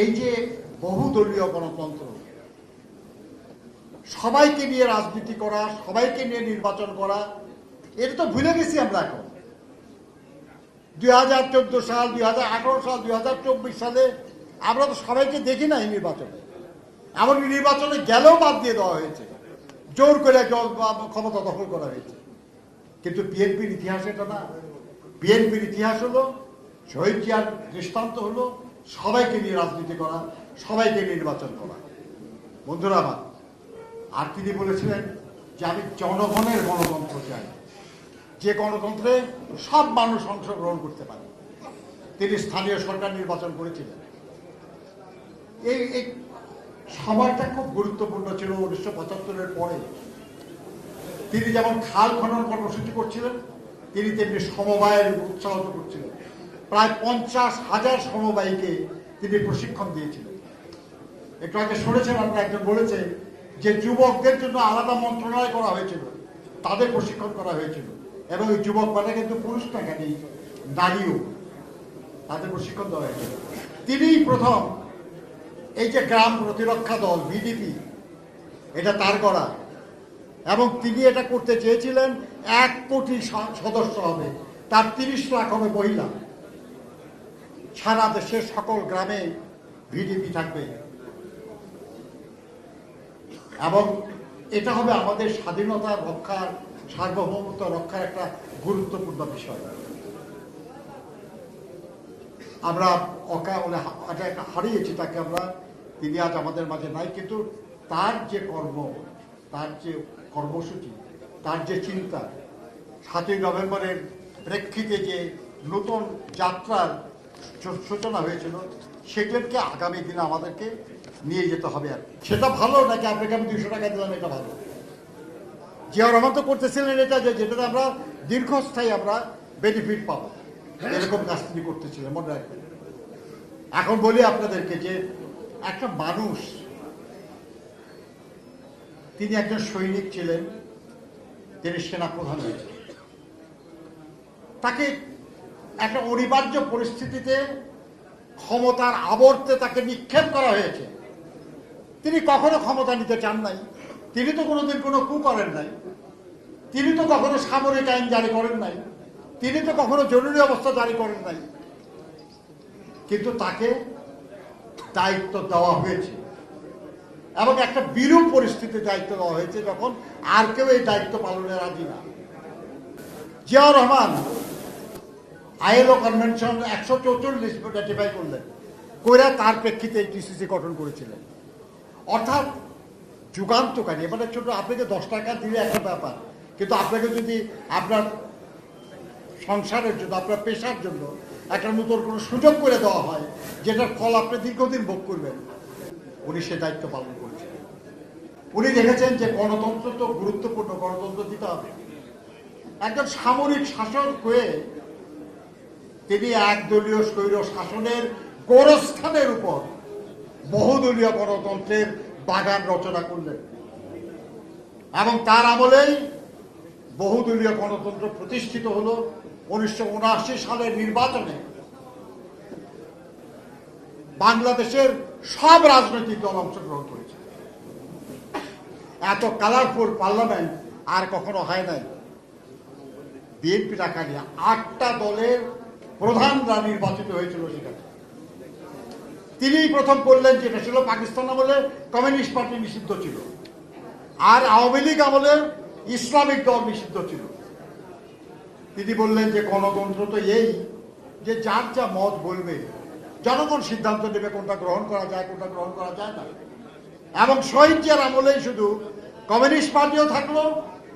এই যে বহুদলীয় গণতন্ত্র, সবাইকে নিয়ে রাজনীতি করা, সবাইকে নিয়ে নির্বাচন করা, এটা তো ভুলে গেছি আমরা এখন। দুই হাজার চোদ্দ সাল, দুই হাজার আঠারো সাল, দুই হাজার চব্বিশ সালে আমরা তো সবাইকে দেখি না এই নির্বাচনে। এমনকি নির্বাচনে গেলেও বাদ দিয়ে দেওয়া হয়েছে। জোর করে ক্ষমতা দখল করা হয়েছে। কিন্তু বিএনপির ইতিহাস এটা না। বিএনপির ইতিহাস হলো, শহীদ জিয়ার দৃষ্টান্ত হলো সবাইকে নিয়ে রাজনীতি করা, সবাইকে নির্বাচন করা। বন্ধুরা আমার আর তিনি বলেছিলেন যে আমি জনগণের গণতন্ত্র চাই। যে গণতন্ত্রে সব মানুষ অংশগ্রহণ করতে পারে। তিনি স্থানীয় সরকার নির্বাচন করেছিলেন। এই এই সময়টা খুব গুরুত্বপূর্ণ ছিল উনিশশো পঁচাত্তরের পরে। তিনি যেমন খাল খনন কর্মসূচি করছিলেন, তিনি তেমনি সমবায়ের উৎসাহিত করছিলেন। প্রায় পঞ্চাশ হাজার সমবায়ীকে তিনি প্রশিক্ষণ দিয়েছিলেন। একটু আগে শুনেছেন আমরা একজন বলেছে যে যুবকদের জন্য আলাদা মন্ত্রণালয় করা হয়েছিল, তাদের প্রশিক্ষণ করা হয়েছিল, এবং ওই যুবক মানে কিন্তু পুরুষ না কেন নারীও তাদের প্রশিক্ষণ দেওয়া হয়েছিল। তিনিই প্রথম এই যে গ্রাম প্রতিরক্ষা দল বিডিপি এটা তার করা, এবং তিনি এটা করতে চেয়েছিলেন এক কোটি সদস্য হবে, তার তিরিশ লাখ হবে মহিলা। সারা দেশের সকল গ্রামে ভিডিপি থাকবে। এবং এটা হবে আমাদের স্বাধীনতা রক্ষার, সার্বভৌমত্ব রক্ষার একটা গুরুত্বপূর্ণ বিষয়। আমরা অকা হারিয়েছি তাকে আমরা। তিনি আজ আমাদের মাঝে নাই, কিন্তু তার যে কর্ম, তার যে কর্মসূচি, তার যে চিন্তা, সাতই নভেম্বরের প্রেক্ষিতে যে নতুন যাত্রার সূচনা হয়েছিল। সেগুলোকে আগামী দিনে আমাদেরকে নিয়ে যেতে হবে আর। সেটা ভালো নাকি আপনাকে আমি দুশো টাকা দিলাম, এটা ভালো? জিয়া রহমান তো করতেছিলেন এটা যে, যেটাতে আমরা দীর্ঘস্থায়ী আমরা বেনিফিট পাবো। এরকম কাজ তিনি করতেছিলেন, মনে রাখবেন। এখন বলি আপনাদেরকে যে, একটা মানুষ, তিনি একজন সৈনিক ছিলেন, তিনি সেনা প্রধান হয়েছিলেন। তাকে একটা অনিবার্য পরিস্থিতিতে ক্ষমতার আবর্তে তাকে নিক্ষেপ করা হয়েছে। তিনি কখনো ক্ষমতা নিতে চান নাই। তিনি তো কোনোদিন কোনো কু করেন নাই। তিনি তো কখনো সামরিক আইন জারি করেন নাই। তিনি তো কখনো জরুরি অবস্থা জারি করেন নাই। কিন্তু তাকে দায়িত্ব দেওয়া হয়েছে। এবং একটা বিরূপ পরিস্থিতিতে দায়িত্ব দেওয়া হয়েছে যখন আর কেউ এই দায়িত্ব পালনে রাজি না। জিয়াউর রহমান আইএলও কনভেনশন একশো চৌচল্লিশ রেটিফাই করলেন, কইরা তার প্রেক্ষিতে এই টিসিসি গঠন করেছিলেন। অর্থাৎ যুগান্তকারী, এবারে ছোট, আপনাকে দশ টাকা দিলে একটা ব্যাপার, কিন্তু আপনাকে যদি আপনার সংসারের জন্য, আপনার পেশার জন্য একটা নতুন কোনো সুযোগ করে দেওয়া হয়, যেটার ফল আপনি দীর্ঘদিন ভোগ করবেন, উনি সে দায়িত্ব পালন করছেন উনি দেখেছেন যে গণতন্ত্র তো গুরুত্বপূর্ণ, গণতন্ত্র দিতে হবে। একজন সামরিক শাসক হয়ে তিনি একদলীয় স্বৈর শাসনের গোরস্থানের উপর বহুদলীয় গণতন্ত্রের বাগান রচনা করলেন। এবং তার আমলেই বহুদলীয় গণতন্ত্র প্রতিষ্ঠিত হলো উনিশশো সালের নির্বাচনে। বাংলাদেশের সব রাজনৈতিক দল অংশগ্রহণ করেছে। এত কালারফুল পার্লামেন্ট আর কখনো হয় নাই। বিএনপি নিয়ে আটটা দলের প্রধানরা নির্বাচিত হয়েছিল সেখানে তিনিই প্রথম বললেন যে এটা ছিল পাকিস্তান আমলে কমিউনিস্ট পার্টি নিষিদ্ধ ছিল। আর আওয়ামী লীগ আমলে ইসলামিক দল নিষিদ্ধ ছিল। তিনি বললেন যে গণতন্ত্র তো এই যে যার যা মত বলবে, জনগণ সিদ্ধান্ত নেবে কোনটা গ্রহণ করা যায়, কোনটা গ্রহণ করা যায় না। এবং শহীদ জিয়ার আমলেই শুধু কমিউনিস্ট পার্টিও থাকল,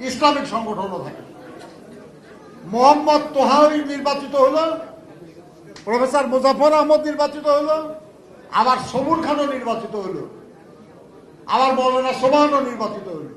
ইসলামিক সংগঠনও থাকল। মোহাম্মদ তোহাউই নির্বাচিত হলো প্রফেসর মুজাফর আহমদ নির্বাচিত হলো, আবার সবুর খানও নির্বাচিত হলো, আবার মৌলানা সোমানও নির্বাচিত হলো।